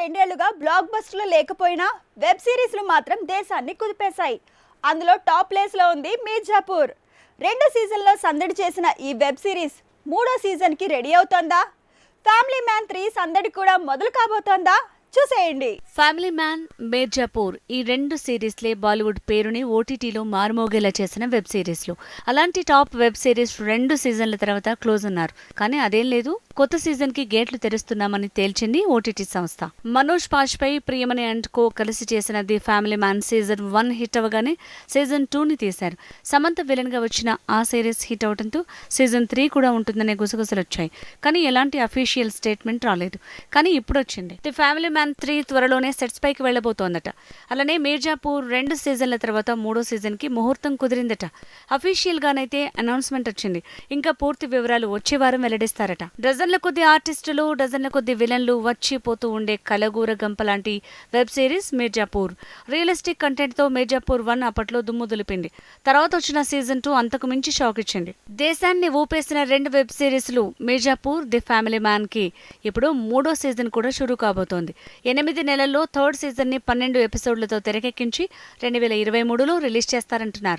రెండేళ్ళుగా black బస్టర్లు లేకపోయినా web సిరీస్లు మాత్రం దేశాన్ని కుదిపేశాయి. అందులో టాప్ ప్లేస్లో ఉంది మీర్జాపూర్. రెండు సీజన్లో సందడి చేసిన ఈ వెబ్ సిరీస్ మూడో సీజన్కి రెడీ అవుతోందా? ఫ్యామిలీ మ్యాన్ త్రీ సందడి కూడా మొదలు కాబోతోందా? చూసేయండి. ఫ్యామిలీ మ్యాన్ మేర్జాపూర్ ఈ రెండు సిరీస్లే బాలీవుడ్ పేరుని ఓటీటీలో మారుమోగేలా చేసిన వెబ్ సిరీస్లు. అలాంటి టాప్ వెబ్ సిరీస్ రెండు సీజన్ల తర్వాత క్లోజ్ ఉన్నారు. కానీ అదేం లేదు. కొత్త సీజన్కి గేట్లు తెరుస్తున్నామని తేల్చింది ఓటీటీ సంస్థ. మనోజ్ పాజ్పేయి ప్రియమణి అండ్ కో కలిసి చేసిన the family man season one hit అవ్వగానే సీజన్ టూని తీశారు. సమంత విలన్గా వచ్చిన ఆ సిరీస్ హిట్ అవడంతో సీజన్ త్రీ కూడా ఉంటుందనే గుసగుసలు వచ్చాయి కానీ ఎలాంటి అఫీషియల్ స్టేట్మెంట్ రాలేదు. కానీ ఇప్పుడు వచ్చింది ది ఫ్యామిలీ మ్యాన్ త్రీ త్వరలోనే సెట్స్ పైకి వెళ్ళబోతోందట అలానే మీర్జాపూర్ రెండు సీజన్ల తర్వాత మూడో సీజన్కి ముహూర్తం కుదిరిందట. అఫీషియల్ గానైతే అనౌన్స్మెంట్ వచ్చింది. ఇంకా పూర్తి వివరాలు వచ్చే వారం వెల్లడిస్తారట. డజన్ డజన్ల కొద్ది ఆర్టిస్టులు డజన్ల కొద్ది విలన్లు వచ్చి పోతూ ఉండే కలగూర గంప లాంటి వెబ్ సిరీస్ మీర్జాపూర్. రియలిస్టిక్ కంటెంట్తో మీర్జాపూర్ వన్ అప్పట్లో దుమ్ము దులిపింది. తర్వాత వచ్చిన సీజన్ టూ అంతకు మించి షాక్ ఇచ్చింది. దేశాన్ని ఊపేసిన రెండు వెబ్ సిరీస్లు మీర్జాపూర్ ది ఫ్యామిలీ మ్యాన్కి ఇప్పుడు మూడో సీజన్ కూడా షురూ కాబోతోంది. ఎనిమిది నెలల్లో థర్డ్ సీజన్ని పన్నెండు ఎపిసోడ్లతో తెరకెక్కించి రెండు వేల ఇరవై మూడులో రిలీజ్ చేస్తారంటున్నారు.